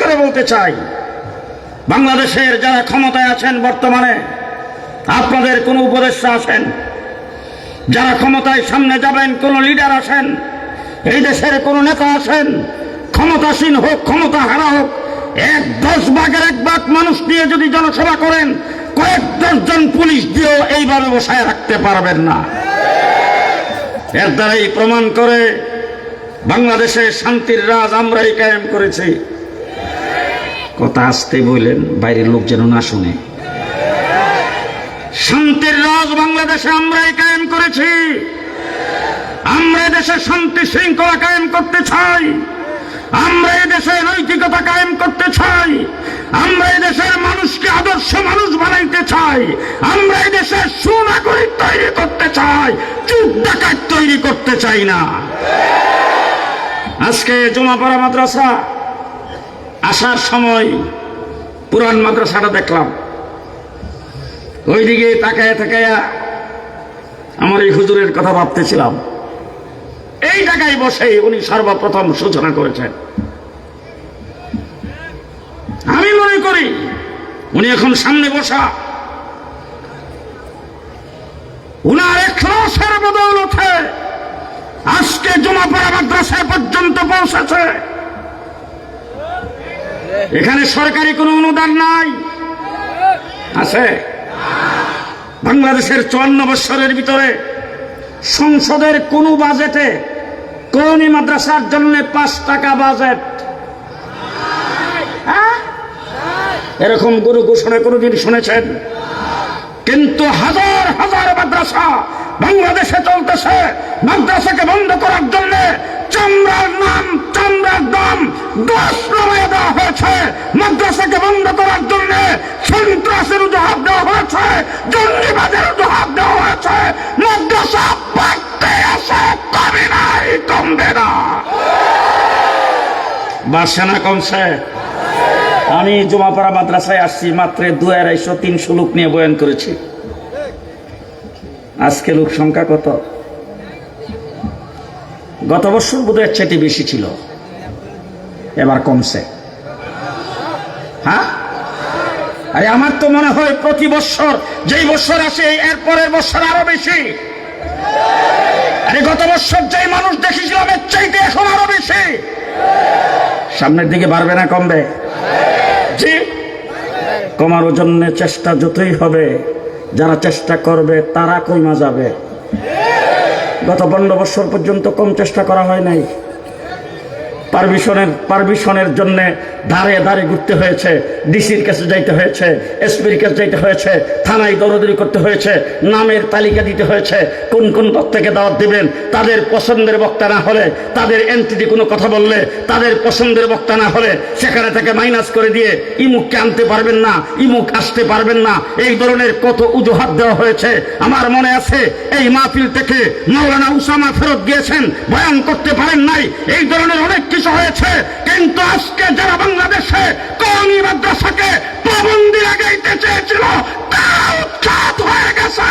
করে বলতে চাই, বাংলাদেশের যারা ক্ষমতায় আছেন বর্তমানে, আপনাদের কোনো উপদেষ্টা আছেন? যারা ক্ষমতায় সামনে যাবেন, কোন লিডার আছেন? এই দেশের কোন নেতা আছেন? ক্ষমতাসীন হোক ক্ষমতা হারা হোক, এক দশ ভাগের এক ভাগ মানুষ দিয়ে যদি জনসভা করেন, কয়েক দশজন পুলিশ দিয়েও এইভাবে বসায় রাখতে পারবেন না। এর দ্বারাই প্রমাণ করে বাংলাদেশে শান্তির রাজ আমরাই কায়েম করেছি। কথা আসতে বললেন বাইরের লোক যেন না শুনে। শান্তির রাজ বাংলাদেশে আমরাই কায়েম করেছি। আমরা দেশে শান্তি শৃঙ্খলা কায়েম করতে চাই। আমরা এই দেশে নৈতিকতা কায়েম করতে চাই। আমরা দেশের মানুষকে আদর্শ মানুষ বানাইতে চাই। আমরা দেশের সুনাগরিক তৈরি করতে চাই। চুপ ডাকাত তৈরি করতে চাই না। আজকে জমাপাড়া মাদ্রাসা আসার সময় পুরান মাদ্রাসাটা দেখলাম। ওইদিকে তাকায় তাকায়া আমার এই হুজুরের কথা ভাবতেছিলাম। এই জায়গায় বসে উনি সর্বপ্রথম সূচনা করেছেন। আমি মনে করি উনি এখন সামনে বসা। উনার এখলাসের বদৌলতে আজকে জমাপাড়া মাদ্রাসায় পর্যন্ত পৌঁছেছে। এখানে সরকারি কোনো অনুদান নাই। আছে? বাংলাদেশের চুয়ান্ন বৎসরের ভিতরে সংসদের কোন বাজেটে কোন মাদ্রাসার জন্য পাঁচ টাকা বাজেট। হ্যাঁ? এরকম গুরু ঘোষণা কোনদিন শুনেছেন? কিন্তু হাজার হাজার মাদ্রাসা বাংলাদেশে চলতেছে। মাদ্রাসাকে বন্ধ করার জন্য চামড়ার দেওয়া হয়েছে। মাদ্রাসাকে বন্ধ করার জন্য সন্ত্রাসের অজুহাত দেওয়া হয়েছে, জঙ্গিবাদের অজুহাত দেওয়া হয়েছে। মাদ্রাসা আসে কমে নাই কমবে না। না কমছে? আমি জমাপাড়া মাদ্রাসায় আসছি, মাত্র দু আড়াইশো, তিনশো লোক নিয়ে বয়ান করেছি। আজকে লোক সংখ্যা কত? গত বছর বোধ হয় চেটে বেশি ছিল। এবার কমছে। হ্যাঁ? আরে আমার তো মনে হয় প্রতি বছর, যেই বছর আসে, এর পরের বছর আরও বেশি। আরে গত বছর যেই মানুষ দেখেছিলাম, এর চাইতে এখন আরও বেশি। সামনের দিকে বাড়বে না কমবে? জি? কমার জন্য চেষ্টা যতই হবে, যারা চেষ্টা করবে, তারা কইমা যাবে। গত পনেরো বছর পর্যন্ত কম চেষ্টা করা হয় নাই। পারমিশনের পারমিশনের জন্য ধারে ধারে ঘুরতে হয়েছে, ডিসির কাছে যাইতে হয়েছে, এসপির কাছে যাইতে হয়েছে, থানায় দৌড়দৌড়ি করতে হয়েছে, নামের তালিকা দিতে হয়েছে, কোন কোন থেকে দাওয়াত দিবেন, তাদের পছন্দের বক্তা না হলে, তাদের এন্টিটি কোনো কথা বললে, তাদের পছন্দের বক্তা না হলে, সেখানে থেকে মাইনাস করে দিয়ে ইমুককে আনতে পারবেন না, ইমুক আসতে পারবেন না। এই ধরনের কত অজুহাত দেওয়া হয়েছে, আমার মনে আছে, এই মাহফিল থেকে মৌলানা উসামা ফেরত গিয়েছেন, বয়ান করতে পারেন নাই, এই ধরনের অনেক কিছু হয়েছে, কিন্তু আজকে যারা বাংলাদেশে কওমি মাদ্রাসাকে পাবন্দি লাগাইতে চেয়েছিল, তারা উৎখাত হয়ে গেছে।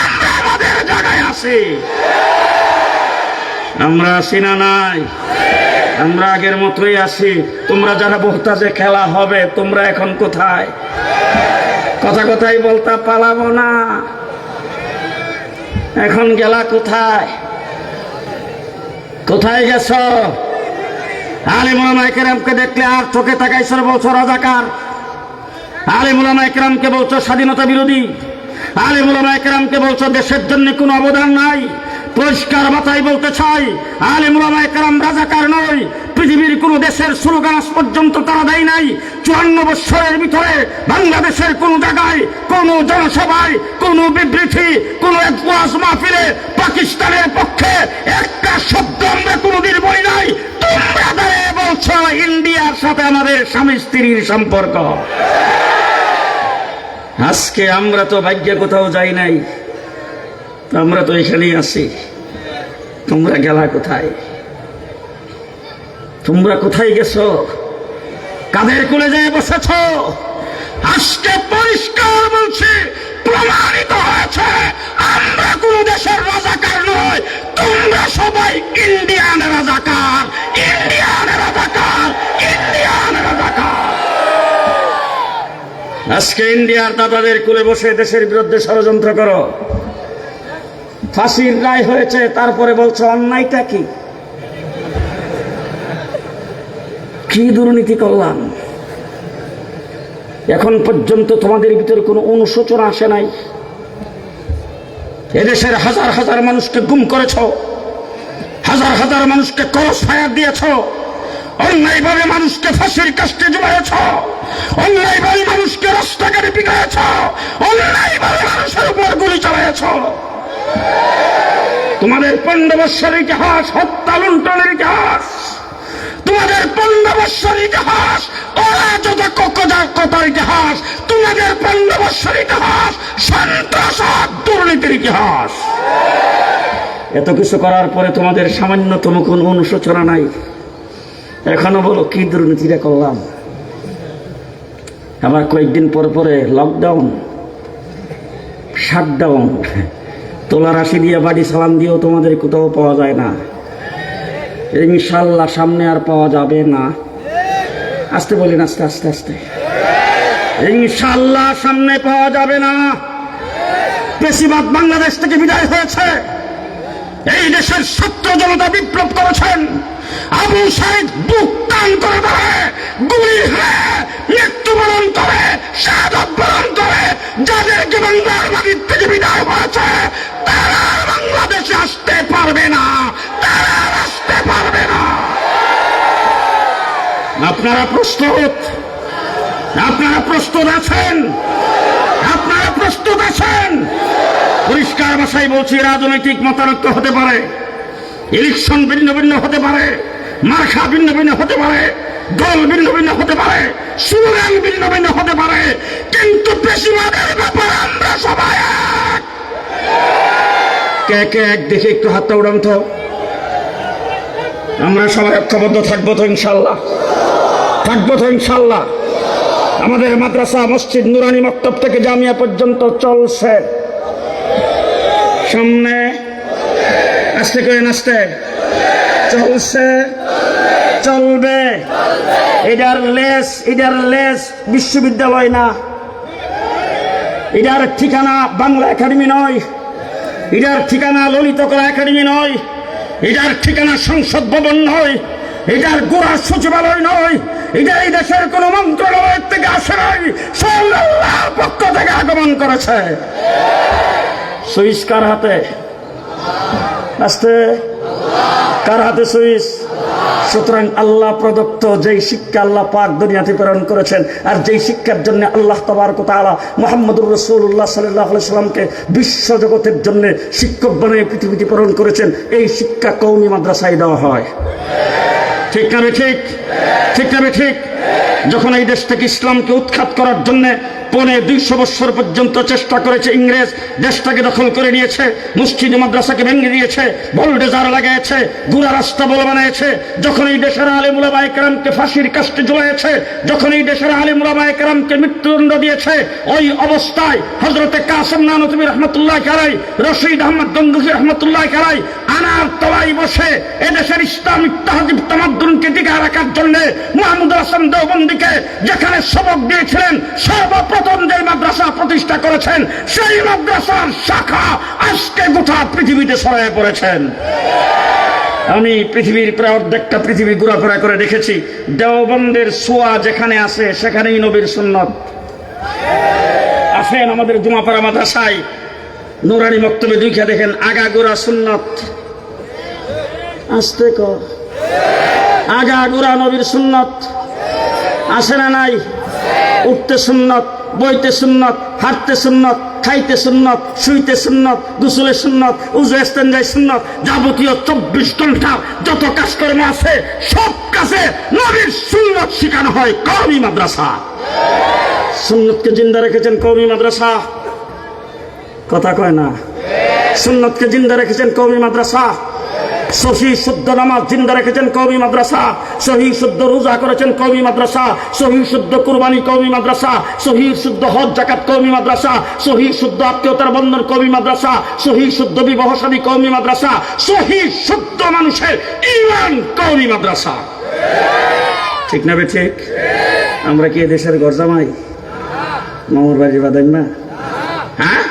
আমরা আমাদের জায়গায় আছি। আমরা আছি না নাই? আমরা আগের মতোই আছি। তোমরা যারা বলতা যে খেলা হবে, তোমরা এখন কোথায়? কথা কথাই বলতা পালাবো না। এখন গেলা কোথায়? কোথায় গেছ? আলিমুলামা একরামকে দেখলে আর চোখে তাকাইছে বলছো রাজাকার। আলিমুলামা একরামকে বলছো স্বাধীনতা বিরোধী। আলিমুলামা একরামকে বলছো দেশের জন্য কোনো অবদান নাই। পরিষ্কার মাথায় বলতে চাই আলিমুলামা একরাম রাজাকার নয়। পৃথিবীর কোন দেশের স্লোগান পর্যন্ত তারা দেয় নাই। চুয়ান্ন বৎসরের ভিতরে বাংলাদেশের কোন জায়গায়, কোন জনসভায়, কোন বিবৃতি, কোন মাহফিলে পাকিস্তানের পক্ষে সাথে আমাদের স্বামী স্ত্রীর সম্পর্ক। আজকে আমরা তো ভাগ্যে কোথাও যাই নাই আমরা তো এখানেই আছি। তোমরা গেলা কোথায়? তোমরা কোথায় গেছো? কাদের কোলে যায় বসেছ? আজকে পরিষ্কার বলছি, প্রমাণিত হয়েছে, আমরা কোন দেশের রাজাকার নয় তোমরা সবাই ইন্ডিয়ান রাজাকার, ইন্ডিয়ান আজকে ইন্ডিয়ার দাদাদের কুলে বসে দেশের বিরুদ্ধে ষড়যন্ত্র করো। ফাঁসির রায় হয়েছে, তারপরে বলছো অন্যায়টা কি? কি দুর্নীতি করলাম? এখন পর্যন্ত তোমাদের ভিতরে কোনো অনুশোচনা আসে নাই? এদেশের হাজার হাজার মানুষকে গুম করেছ, হাজার হাজার মানুষকে করস ফায়ার দিয়েছ অন্যায়ভাবে মানুষকে ফাঁসির কাস্টে জুড়েছ অন্যায়ভাবে মানুষকে রাস্তাঘাটে পিটাইছ অন্যায়ভাবে মানুষের উপর গুলি চালাইছ তোমাদের পনেরো ইতিহাস, হত্যা, লুণ্ঠনের ইতিহাস। তোমাদের পনেরো বৎসর ইতিহাস অরাজকতার ইতিহাস। তোমাদের পনেরো বৎসর ইতিহাস সন্ত্রাস দুর্নীতির ইতিহাস। এত কিছু করার পরে তোমাদের সামান্যতম কোন অনুশোচনা নাই। এখনও বলো, কি দুর্নীতিটা করলাম? আবার কয়েকদিন পর পরে লকডাউন শাটডাউন তোলা রাশি দিয়ে বাড়ি সালাম দিয়েও তোমাদের কোথাও পাওয়া যায় না। ইনশাল্লাহ সামনে আর পাওয়া যাবে না। আস্তে বলেন, আস্তে আস্তে আস্তে। ইনশাল্লাহ সামনে পাওয়া যাবে না। বেশিরভাগ বাংলাদেশ থেকে বিদায় হয়েছে। এই দেশের সত্য জনতা বিপ্লব করেছেন। আবু সাইদ বুক টান করে ধরে গুলি হয়ে মৃত্যুবরণ করে শাহাদত বরণ করে যাদেরকে বাংলার মাটির থেকে বিদায় হয়েছে, তারা বাংলাদেশে আসতে পারবে না, তারা আসতে পারবে না। আপনারা প্রস্তুত? আপনারা প্রস্তুত আছেন? আপনারা প্রস্তুত আছেন? পরিষ্কার ভাষায় বলছি, রাজনৈতিক মতানৈক্য হতে পারে। ইলেকশন ভিন্ন ভিন্ন হতে পারে মার্কা ভিন্ন ভিন্ন হতে পারে, দল ভিন্ন ভিন্ন হতে পারে, স্লোগান ভিন্ন ভিন্ন হতে পারে, কিন্তু আমরা সবাই কে কে এক দেখে একটু হাতটা উড়ান তো। আমরা সবাই ঐক্যবদ্ধ থাকব তো ইনশাল্লাহ। থাকব তো ইনশাল্লাহ। আমাদের মাদ্রাসা, মসজিদ, নুরানি মক্তব থেকে জামিয়া পর্যন্ত চলছে। সামনে আস্তে করে নাচতে চলছে। চলবে। এটার লেস এটার লেস বিশ্ববিদ্যালয় না। এটার ঠিকানা বাংলা একাডেমি নয়। এটার ঠিকানা ললিত কলা একাডেমি নয়। এটার ঠিকানা সংসদ ভবন নয়। এটার গোড়া সচিবালয় নয়। এটা এই দেশের কোন মন্ত্রণালয়ের থেকে আসে নাই। পক্ষ থেকে আগমন করেছে। সুইচ কার হাতে? আস্তে? কার হাতে সুইচ? সুতরাং আল্লাহ প্রদত্ত যেই শিক্ষা আল্লাহ পাক দুনিয়াতে প্রেরণ করেছেন, আর যেই শিক্ষার জন্য আল্লাহ তবারক তাআলা মোহাম্মদুর রসুল্লাহ সাল্লাহ সাল্লামকে বিশ্ব জগতের জন্য শিক্ষক বানিয়ে পৃথিবীতে প্রেরণ করেছেন, এই শিক্ষা কৌমি মাদ্রাসায় দেওয়া হয়। ঠিক না ঠিক? ঠিক না ঠিক? যখন এই দেশ থেকে ইসলামকে উৎখাত করার জন্য পনে দুইশো বৎসর পর্যন্ত চেষ্টা করেছে ইংরেজ, দেশটাকে দখল করে নিয়েছে, মুসজিদ মাদ্রাসাকে ভেঙে দিয়েছে ভোল্টেজার লাগিয়েছে, গুড়া রাস্তা বলে বানিয়েছে, যখন এই দেশের আলে মুলামা একরামকে ফাঁসির কাস্টে ঝুলাইছে যখন এই দেশের আলে মুলামা একরামকে মৃত্যুদণ্ড দিয়েছে, ওই অবস্থায় হজরতে কাসম নানতবী রহমতুল্লাহ কারাই রশিদ আহমদ গঙ্গুহি রহমতুল্লাহ কারাই আনার তলায় বসে এদেশের ইসলামিক তাহাজিব তামাদ্দুনকে টিকা রাখার জন্য মাহমুদ হাসান দেওবন্দিকে যেখানে সবক দিয়েছিলেন সর্বপ্রথম যে মাদ্রাসা প্রতিষ্ঠা করেছেন, সেই মাদ্রাসার শাখা আজকে গোটা পৃথিবীতে ছড়ায় পড়েছেন। আমি পৃথিবীর প্রায় অর্ধেকটা পৃথিবী ঘোরাফেরা করে দেখেছি। দেওবন্দের সোয়া যেখানে আছে, সেখানেই নবীর সুন্নত। আসেন আমাদের জুমাপাড়া মাদ্রাসায়। নুরানি বক্তব্যে দুইখা দেখেন আগা গোড়া সুন্নত। আসতে কর। আগা গোড়া নবীর সুন্নত। আসে না নাই? উঠতে সুন্নত, বইতে সুন্নত, হাঁটতে সুন্নত, খাইতে সুন্নত, শুইতে সুন্নত, গুসলে সুন্নত, উজু এস্তেঞ্জাই সুন্নত, যাবতীয় চব্বিশ ঘণ্টা যত কাজকর্ম আছে, সব কাছে নবীর সুন্নত শেখানো হয় কওমি মাদ্রাসা। সুন্নতকে জিন্দা রেখেছেন কওমি মাদ্রাসা? কথা কয় না। সুন্নতকে জিন্দা রেখেছেন কওমি মাদ্রাসা? সহি শুদ্ধ নামাজ জিন্দা রেখেছেন কবি মাদ্রাসা, সহি শুদ্ধ রোজা করেছেন কবি মাদ্রাসা, সহি শুদ্ধ কুরবানি কবি মাদ্রাসা, সহি শুদ্ধ হজ জাকাত কবি মাদ্রাসা, সহি শুদ্ধ আত্মীয়তার বন্ধন কবি মাদ্রাসা, সহি শুদ্ধ বিবাহ সাদী কবি মাদ্রাসা, সহি শুদ্ধ মানুষের ইমান কবি মাদ্রাসা। ঠিক না বে ঠিক? আমরা কি দেশের গরজামাই? মামুর বাড়ির বাদাম না হ্যাঁ?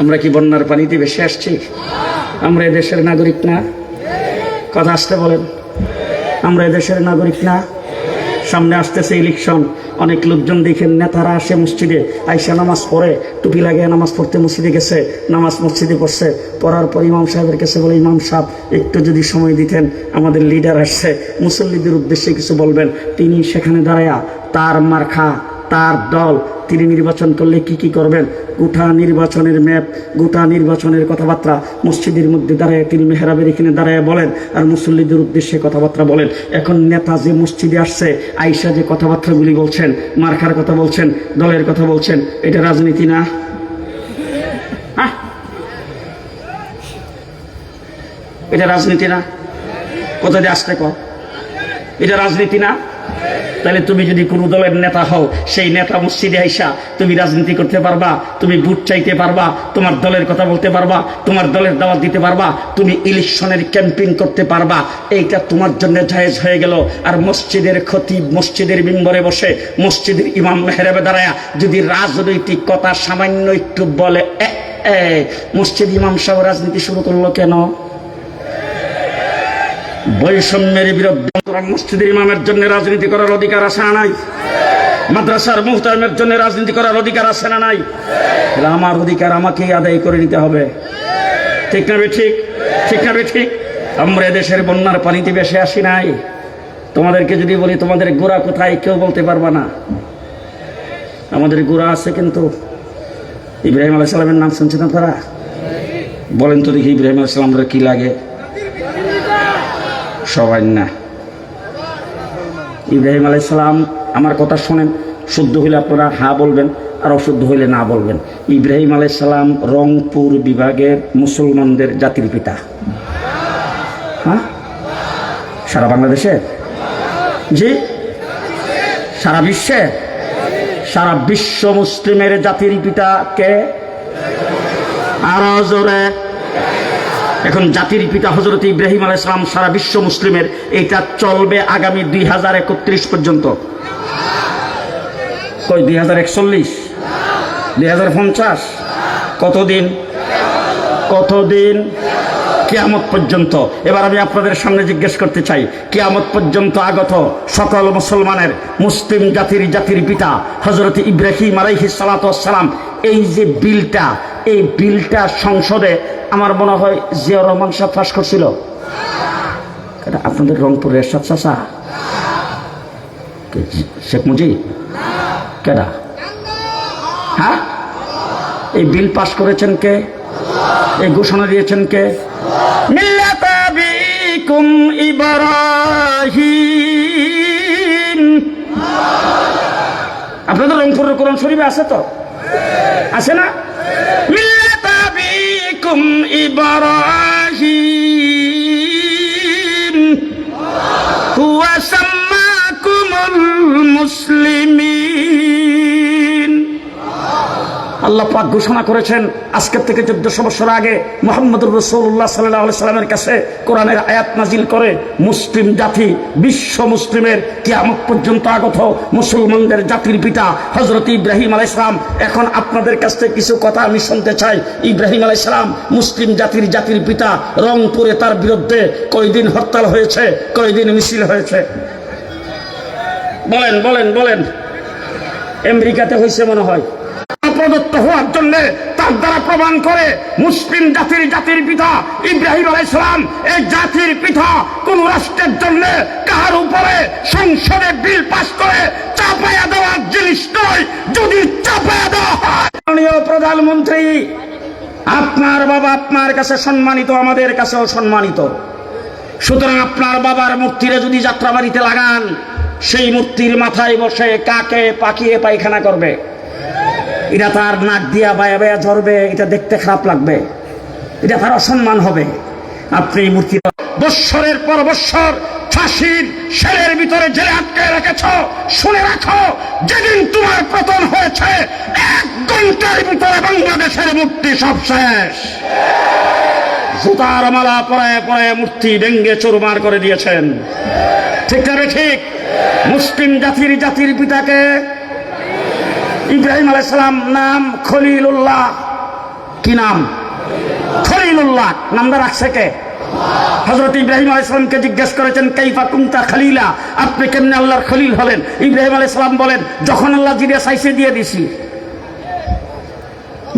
আমরা কি বন্যার পানিতে বেশি আসছি? আমরা এদেশের নাগরিক না? কথা আসতে বলেন। আমরা এদেশের নাগরিক না। সামনে আসতেছে ইলেকশন অনেক লোকজন দেখেন, নেতারা আসে মসজিদে, আইসা নামাজ পড়ে। টুপি লাগিয়ে নামাজ পড়তে মসজিদে গেছে, নামাজ মসজিদে পড়ছে। পড়ার পর ইমাম সাহেবের কাছে বলে, ইমাম সাহেব, একটু যদি সময় দিতেন, আমাদের লিডার আসছে। মুসল্লিদের উদ্দেশ্যে কিছু বলবেন। তিনি সেখানে দাঁড়ায়া তার মার্খা তার দল। তিনি নির্বাচন করলে কি কি করবেন? গোটা নির্বাচনের ম্যাপ, গোটা নির্বাচনের কথাবার্তা। মসজিদের মধ্যে দাঁড়ায় তিনি মেহরাবের এখানে দাঁড়ায় বলেন আর মুসল্লিদের উদ্দেশ্যে কথাবার্তা বলেন। এখন নেতা যে মসজিদে আসছে আইসা যে কথাবার্তাগুলি বলছেন, মার্কার কথা বলছেন, দলের কথা বলছেন, এটা রাজনীতি না? এটা রাজনীতি না? কোথা দিয়ে আসতে কর এটা রাজনীতি না? তাহলে তুমি যদি কোনো দলের নেতা হও সেই নেতা মসজিদে আইসা তুমি রাজনীতি করতে পারবা তুমি ভোট চাইতে পারবা তোমার দলের কথা বলতে পারবা তোমার দলের দাওয়াত দিতে পারবা তুমি ইলেকশনের ক্যাম্পেইন করতে পারবা। এইটা তোমার জন্য জায়েজ হয়ে গেল। আর মসজিদের ক্ষতি মসজিদের বিম্বরে বসে মসজিদের ইমাম মেহরাবে দাঁড়ায়া যদি রাজনৈতিক কথা সামান্য একটু বলে এ, মসজিদ ইমাম সাহেব রাজনীতি শুরু করল কেন? বৈষম্যের বিরুদ্ধে মসজিদের ইমামের জন্য রাজনীতি করার অধিকার না নাই? মাদ্রাসার মুহতামের জন্য রাজনীতি করার অধিকার আছে না নাই? তাহলে আমার অধিকার আমাকেই আদায় করে নিতে হবে। ঠিক না ঠিক? ঠিক না ঠিক? আমরা দেশের বন্যার পানিতে বেশি আসি নাই। তোমাদেরকে যদি বলি, তোমাদের গোড়া কোথায় কেউ বলতে পারবা না। আমাদের গোড়া আছে কিন্তু ইব্রাহিম আলাইহিস সালামের নাম শুনছেন আপনারা? বলেন তো দেখি ইব্রাহিম আলাইহিস সালামের কি লাগে? সবাই না। ইব্রাহিম আলাইসালাম আমার কথা শোনেন, শুদ্ধ হইলে আপনারা হা বলবেন আর অশুদ্ধ হইলে না বলবেন। ইব্রাহিম আলাইসালাম রংপুর বিভাগের মুসলমানদের জাতির পিতা। হ্যাঁ? সারা বাংলাদেশে? জি? সারা বিশ্বে? সারা বিশ্ব মুসলিমের জাতির পিতা কে? আরও জোরে। এখন জাতির পিতা হজরত ইব্রাহিম আলাহ ইসলাম সারা বিশ্ব মুসলিমের এটা চলবে আগামী দুই হাজার একত্রিশ পর্যন্ত। কই, দুই হাজার একচল্লিশ? দুই হাজার পঞ্চাশ? কতদিন? কতদিন? কেয়ামত পর্যন্ত। এবার আমি আপনাদের সামনে জিজ্ঞেস করতে চাই, কেয়ামত পর্যন্ত আগত সকল মুসলমানের মুসলিম জাতির জাতির পিতা হজরত ইব্রাহিম আলাইহি সালাম এই যে বিলটা, এই বিলটা সংসদে আমার মনে হয় জিয়া রহমান সাহেব পাশ করছিল। আপনাদের রংপুরের এরশাদ চাষা শেখ মুজিব? কেডা হ্যাঁ? এই বিল পাশ করেছেন কে? এই ঘোষণা দিয়েছেন কে? মিল্লাত আবিকুম ইব্রাহিম। আপনাদের রংপুরের কোরআন শরীফে আছে তো? আছে না? আবিকুম ইব্রাহিম। হুয়া সাম্মাকুমুল মুসলিমিন। আল্লাহ পাক ঘোষণা করেছেন, আজকের থেকে চোদ্দশো বছর আগে মোহাম্মদুর রসুল্লাহ সাল্লাহ সাল্লামের কাছে কোরআনের আয়াত নাজিল করে মুসলিম জাতি, বিশ্ব মুসলিমের কিয়ামত পর্যন্ত আগত মুসলমানদের জাতির পিতা হজরত ইব্রাহিম আলাই ইসলাম এখন আপনাদের কাছ থেকে কিছু কথা আমি শুনতে চাই। ইব্রাহিম আলাই ইসলাম মুসলিম জাতির জাতির পিতা, রংপুরে তার বিরুদ্ধে কয়দিন হরতাল হয়েছে, কয়দিন মিছিল হয়েছে? বলেন বলেন বলেন। আমেরিকাতে হয়েছে মনে হয়। প্রদত্ত হওয়ার জন্য তার দ্বারা প্রমাণ করে মুসলিম জাতির জাতির পিতা ইব্রাহিম ইসলাম এই জাতির পিতা কোন রাষ্ট্রের জন্য কার উপরে সংসদে বিল পাস করে চাপাইয়া দেওয়ার জিনিস নয়, যদি চাপাইয়া দেওয়া হয়। প্রধানমন্ত্রী, আপনার বাবা আপনার কাছে সম্মানিত, আমাদের কাছেও সম্মানিত। সুতরাং আপনার বাবার মূর্তিরে যদি যাত্রাবাড়িতে লাগান, সেই মূর্তির মাথায় বসে কাকে পাকিয়ে পায়খানা করবে? এটা তার নাক দিয়া বায়া বায়া ঝরবে এটা দেখতে খারাপ লাগবে। এটা তার অসম্মান হবে। আপনি মূর্তি বৎসরের পর বৎসর ফাঁসির শেলের ভিতরে জেলে আটকে রেখেছ। শুনে রাখো, যেদিন তোমার পতন হয়েছে, এক ঘণ্টার ভিতরে বাংলাদেশের মূর্তি সব শেষ। জুতার মালা পরায় পরায় মূর্তি ভেঙ্গে চুরমার করে দিয়েছেন। ঠিক ঠিক? মুসলিম জাতির জাতির পিতাকে ইব্রাহিম আলাইসালাম নাম খলিলুল্লাহ। কি নাম? খলিলুল্লাহ। নামটা রাখছে কে? হজরত ইব্রাহিম আলাইসালামকে জিজ্ঞেস করেছেন, কাইফা কুমতা খালিলা? আপনি কেমনে আল্লাহর খলিল হলেন? ইব্রাহিম আলাইসালাম বলেন, যখন আল্লাহ জিরে চাইছে দিয়ে দিছি।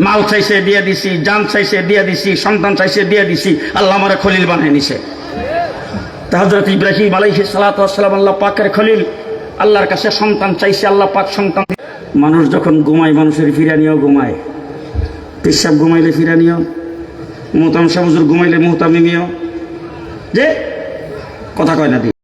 মাল চাইছে দিয়ে দিছি, জান চাইছে দিয়ে দিছি, সন্তান চাইছে দিয়ে দিছি, আল্লাহ আমার খলিল বানিয়ে নিছে হজরত ইব্রাহিম আলাইহি সালাতাম আল্লাহ পাকের খলিল, আল্লাহর কাছে সন্তান চাইছে, আল্লাহ পাক সন্তান মানুষ যখন ঘুমায়, মানুষের ফিরানিও ঘুমায়। পেশাব ঘুমাইলে ফিরানিও মোহতাম সাহুজুর ঘুমাইলে মোহতামিমিও যে, কথা কয় না